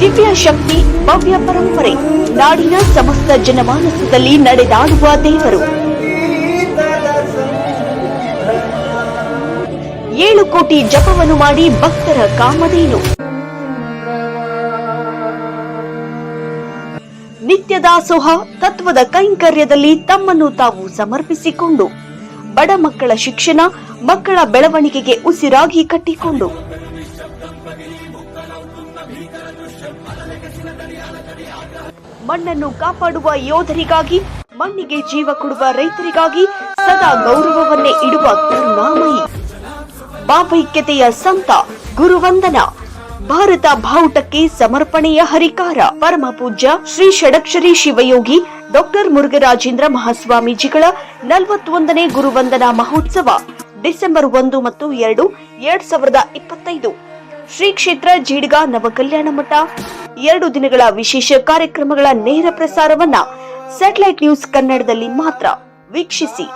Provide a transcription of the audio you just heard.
ದಿವ್ಯ ಶಕ್ತಿ ಭವ್ಯ ಪರಂಪರೆ ನಾಡಿನ ಸಮಸ್ತ ಜನಮಾನಸದಲ್ಲಿ ನಡೆದಾಡುವ ದೇವರು. ಏಳು ಕೋಟಿ ಜಪವನ್ನು ಮಾಡಿ ಭಕ್ತರ ಕಾಮಧೇನು. ನಿತ್ಯ ದಾಸೋಹ ತತ್ವದ ಕೈಂಕರ್ಯದಲ್ಲಿ ತಮ್ಮನ್ನು ತಾವು ಸಮರ್ಪಿಸಿಕೊಂಡು, ಬಡ ಮಕ್ಕಳ ಶಿಕ್ಷಣ ಮಕ್ಕಳ ಬೆಳವಣಿಗೆಗೆ ಉಸಿರಾಗಿ ಕಟ್ಟಿಕೊಂಡು. ಮಣ್ಣನ್ನು ಕಾಪಾಡುವ ಯೋಧರಿಗಾಗಿ, ಮಣ್ಣಿಗೆ ಜೀವ ಕೊಡುವ ರೈತರಿಗಾಗಿ ಸದಾ ಗೌರವವನ್ನೇ ಇಡುವ ಕರುಣಾಮಯಿ. ಭಾವೈಕ್ಯತೆಯ ಸಂತ ಗುರುವಂದನ. ಭಾರತ ಬಾವುಟಕ್ಕೆ ಸಮರ್ಪಣೆಯ ಹರಿಕಾರ. ಪರಮ ಪೂಜ್ಯ ಶ್ರೀ ಷಡಕ್ಷರಿ ಶಿವಯೋಗಿ ಡಾಕ್ಟರ್ ಮುರುಘರಾಜೇಂದ್ರ ಮಹಾಸ್ವಾಮೀಜಿಗಳ ನಲವತ್ತೊಂದನೇ ಗುರುವಂದನಾ ಮಹೋತ್ಸವ ಡಿಸೆಂಬರ್ ಒಂದು ಮತ್ತು ಎರಡು, ಎರಡ್ ಸಾವಿರದ ಇಪ್ಪತ್ತೈದು. ಶ್ರೀ ಕ್ಷೇತ್ರ ಜೀಡ್ಗ ನವಕಲ್ಯಾಣ ಮಠ. ಎರಡು ದಿನಗಳ ವಿಶೇಷ ಕಾರ್ಯಕ್ರಮಗಳ ನೇರ ಪ್ರಸಾರವನ್ನ ಸ್ಯಾಟಲೈಟ್ ನ್ಯೂಸ್ ಕನ್ನಡದಲ್ಲಿ ಮಾತ್ರ ವೀಕ್ಷಿಸಿ.